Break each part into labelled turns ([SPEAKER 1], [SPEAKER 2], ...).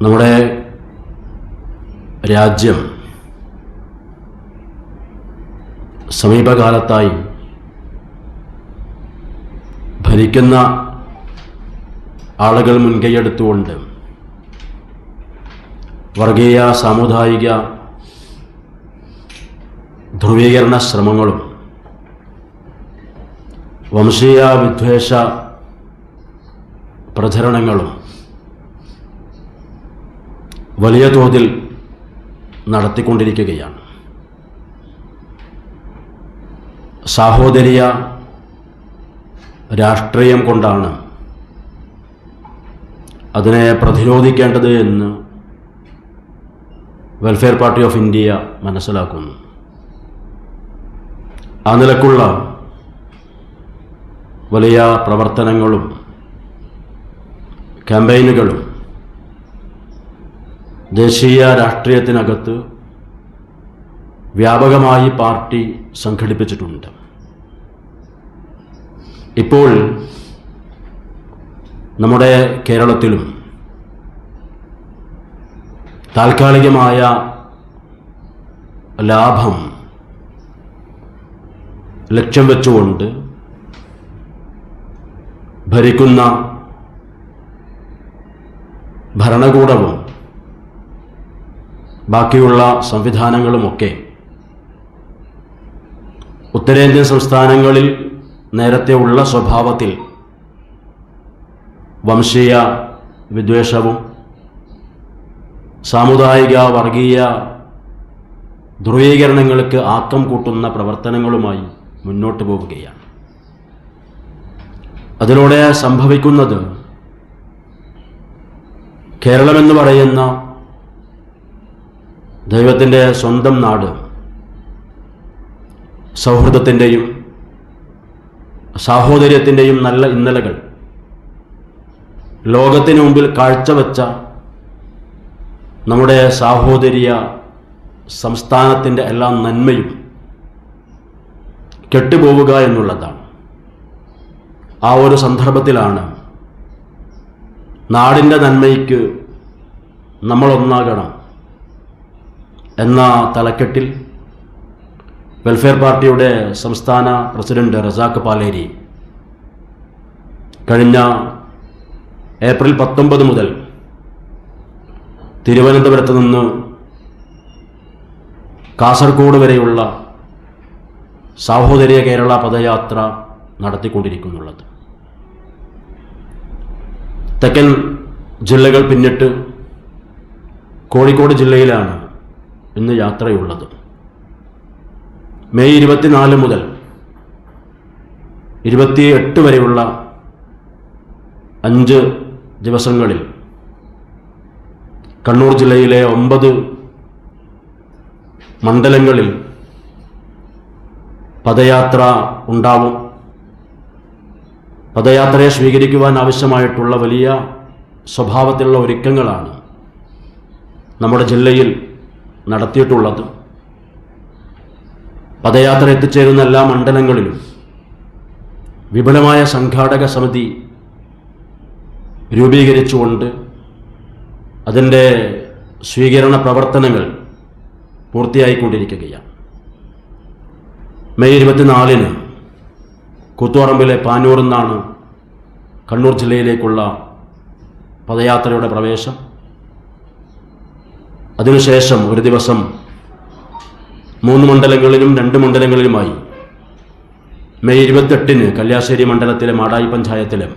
[SPEAKER 1] നമ്മുടെ രാജ്യം സമീപകാലത്തായി ഭരിക്കുന്ന ആളുകൾ മുൻകൈയെടുത്തുകൊണ്ട് വർഗീയ സാമുദായിക ധ്രുവീകരണ ശ്രമങ്ങളും വംശീയ വിദ്വേഷ പ്രചരണങ്ങളും വലിയ തോതിൽ നടത്തിക്കൊണ്ടിരിക്കുകയാണ്. സാഹോദര്യ രാഷ്ട്രീയം കൊണ്ടാണ് അതിനെ പ്രതിരോധിക്കേണ്ടത് എന്ന് വെൽഫെയർ പാർട്ടി ഓഫ് ഇന്ത്യ മനസ്സിലാക്കുന്നു. ആ നിലക്കുള്ള വലിയ പ്രവർത്തനങ്ങളും ക്യാമ്പയിനുകളും ദേശീയ രാഷ്ട്രീയത്തിനകത്ത് വ്യാപകമായി പാർട്ടി സംഘടിപ്പിച്ചിട്ടുണ്ട്. ഇപ്പോൾ നമ്മുടെ കേരളത്തിലും താൽക്കാലികമായ ലാഭം ലക്ഷ്യം വെച്ചുകൊണ്ട് ഭരിക്കുന്ന ഭരണകൂടവും ബാക്കിയുള്ള സംവിധാനങ്ങളുമൊക്കെ ഉത്തരേന്ത്യൻ സംസ്ഥാനങ്ങളിൽ നേരത്തെ ഉള്ള സ്വഭാവത്തിൽ വംശീയ വിദ്വേഷവും സാമുദായിക വർഗീയ ധ്രുവീകരണങ്ങൾക്ക് ആക്കം കൂട്ടുന്ന പ്രവർത്തനങ്ങളുമായി മുന്നോട്ട് പോവുകയാണ്. അതിലൂടെ സംഭവിക്കുന്നത് കേരളമെന്ന് പറയുന്ന ദൈവത്തിന്റെ സ്വന്തം നാട് സൗഹൃദത്തിന്റെയും സാഹോദര്യത്തിന്റെയും നല്ല ഇന്നലകൾ ലോകത്തിന് മുമ്പിൽ കാഴ്ചവെച്ച നമ്മുടെ സാഹോദര്യ സംസ്ഥാനത്തിന്റെ എല്ലാ നന്മയും കെട്ടുപോവുക എന്നുള്ളതാണ്. ആ ഒരു സന്ദർഭത്തിലാണ് നാടിന്റെ നന്മയ്ക്ക് നമ്മളൊന്നാകണം. എന്ന തലക്കെട്ടിൽ വെൽഫെയർ പാർട്ടിയുടെ സംസ്ഥാന പ്രസിഡന്റ് റസാഖ് പാലേരി കഴിഞ്ഞ ഏപ്രിൽ പത്തൊമ്പത് മുതൽ തിരുവനന്തപുരത്ത് നിന്ന് കാസർഗോഡ് വരെയുള്ള സാഹോദര്യ കേരള പദയാത്ര നടത്തിക്കൊണ്ടിരിക്കുന്നുള്ളത്. തെക്കൻ ജില്ലകൾ പിന്നിട്ട് കോഴിക്കോട് ജില്ലയിലാണ് ഇന്ന് യാത്രയുള്ളത്. മെയ് ഇരുപത്തിനാല് മുതൽ ഇരുപത്തി എട്ട് വരെയുള്ള അഞ്ച് ദിവസങ്ങളിൽ കണ്ണൂർ ജില്ലയിലെ ഒമ്പത് മണ്ഡലങ്ങളിൽ പദയാത്ര ഉണ്ടാവും. പദയാത്രയെ സ്വീകരിക്കുവാൻ ആവശ്യമായിട്ടുള്ള വലിയ സ്വഭാവത്തിലുള്ള ഒരുക്കങ്ങളാണ് നമ്മുടെ ജില്ലയിൽ നടത്തിയിട്ടുള്ളത്. പദയാത്ര എത്തിച്ചേരുന്ന എല്ലാ മണ്ഡലങ്ങളിലും വിപുലമായ സംഘാടക സമിതി രൂപീകരിച്ചുകൊണ്ട് അതിന്റെ സ്വീകരണ പ്രവർത്തനങ്ങൾ പൂർത്തിയായിക്കൊണ്ടിരിക്കുകയാണ്. മെയ് ഇരുപത്തിനാലിന് കൂത്തുപറമ്പിലെ പാനൂർ നിന്നാണ് കണ്ണൂർ ജില്ലയിലേക്കുള്ള പദയാത്രയുടെ പ്രവേശം. അതിനുശേഷം ഒരു ദിവസം മൂന്ന് മണ്ഡലങ്ങളിലും രണ്ട് മണ്ഡലങ്ങളിലുമായി മെയ് ഇരുപത്തെട്ടിന് കല്യാശ്ശേരി മണ്ഡലത്തിലെ മാടായി പഞ്ചായത്തിലും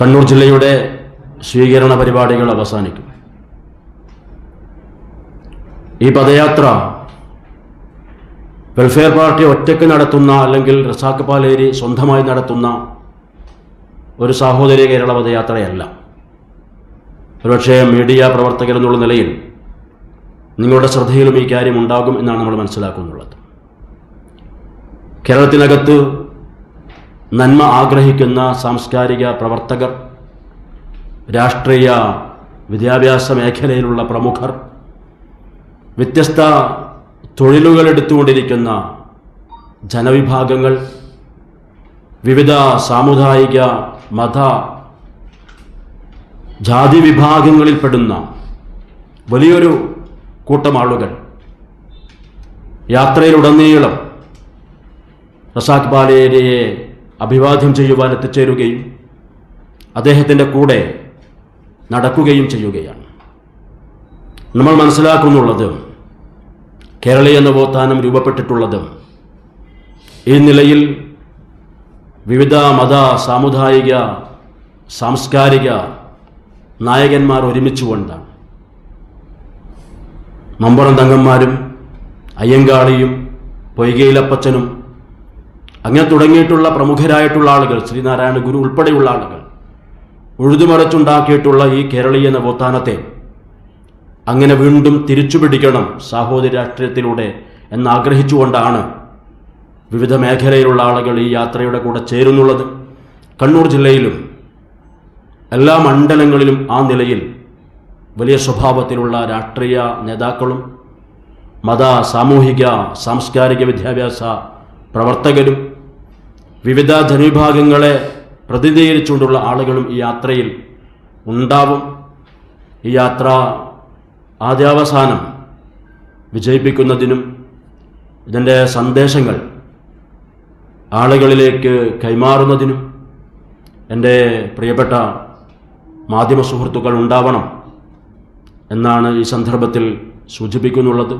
[SPEAKER 1] കണ്ണൂർ ജില്ലയുടെ സ്വീകരണ പരിപാടികൾ അവസാനിക്കും. ഈ പദയാത്ര വെൽഫെയർ പാർട്ടി ഒറ്റയ്ക്ക് നടത്തുന്ന അല്ലെങ്കിൽ റസാഖ് പാലേരി സ്വന്തമായി നടത്തുന്ന ഒരു സാഹോദര്യ കേരള പദയാത്രയല്ല. ഒരുപക്ഷേ മീഡിയ പ്രവർത്തകർ എന്നുള്ള നിലയിൽ നിങ്ങളുടെ ശ്രദ്ധയിലും ഈ കാര്യം ഉണ്ടാകും എന്നാണ് നമ്മൾ മനസ്സിലാക്കുന്നുള്ളത്. കേരളത്തിനകത്ത് നന്മ ആഗ്രഹിക്കുന്ന സാംസ്കാരിക പ്രവർത്തകർ രാഷ്ട്രീയ വിദ്യാഭ്യാസ മേഖലയിലുള്ള പ്രമുഖർ വ്യത്യസ്ത തൊഴിലുകൾ എടുത്തുകൊണ്ടിരിക്കുന്ന ജനവിഭാഗങ്ങൾ വിവിധ സാമുദായിക മത ജാതി വിഭാഗങ്ങളിൽപ്പെടുന്ന വലിയൊരു കൂട്ടം ആളുകൾ യാത്രയിലുടനീളം റസാഖ് ബാലേരിയെ അഭിവാദ്യം ചെയ്യുവാൻ എത്തിച്ചേരുകയും അദ്ദേഹത്തിന്റെ കൂടെ നടക്കുകയും ചെയ്യുകയാണ്. നമ്മൾ മനസ്സിലാക്കുന്നുള്ളത് കേരളീയ നവോത്ഥാനം രൂപപ്പെട്ടിട്ടുള്ളത് ഈ നിലയിൽ വിവിധ മത സാമുദായിക സാംസ്കാരിക നായകന്മാർ ഒരുമിച്ചുകൊണ്ടാണ് മമ്പറം തങ്ങന്മാരും അയ്യങ്കാളിയും പൊയ്കയിലപ്പച്ചനും അങ്ങനെ തുടങ്ങിയിട്ടുള്ള പ്രമുഖരായിട്ടുള്ള ആളുകൾ ശ്രീനാരായണ ഗുരു ഉൾപ്പെടെയുള്ള ആളുകൾ ഉഴുതുമറച്ചുണ്ടാക്കിയിട്ടുള്ള ഈ കേരളീയ നവോത്ഥാനത്തെ അങ്ങനെ വീണ്ടും തിരിച്ചുപിടിക്കണം സാഹോദര്യ രാഷ്ട്രീയത്തിലൂടെ എന്നാഗ്രഹിച്ചുകൊണ്ടാണ് വിവിധ മേഖലയിലുള്ള ആളുകൾ ഈ യാത്രയുടെ കൂടെ ചേരുന്നുള്ളത്. കണ്ണൂർ ജില്ലയിലും എല്ലാ മണ്ഡലങ്ങളിലും ആ നിലയിൽ വലിയ സ്വഭാവത്തിലുള്ള രാഷ്ട്രീയ നേതാക്കളും മത സാമൂഹിക സാംസ്കാരിക വിദ്യാഭ്യാസ പ്രവർത്തകരും വിവിധ ജനവിഭാഗങ്ങളെ പ്രതിനിധീകരിച്ചുകൊണ്ടുള്ള ആളുകളും ഈ യാത്രയിൽ ഉണ്ടാവും. ഈ യാത്ര ആദ്യാവസാനം വിജയിപ്പിക്കുന്നതിനും ഇതിന്റെ സന്ദേശങ്ങൾ ആളുകളിലേക്ക് കൈമാറുന്നതിനും എന്റെ പ്രിയപ്പെട്ട മാധ്യമ സുഹൃത്തുക്കൾ ഉണ്ടാവണം എന്നാണ് ഈ സന്ദർഭത്തിൽ സൂചിപ്പിക്കുന്നുള്ളത്.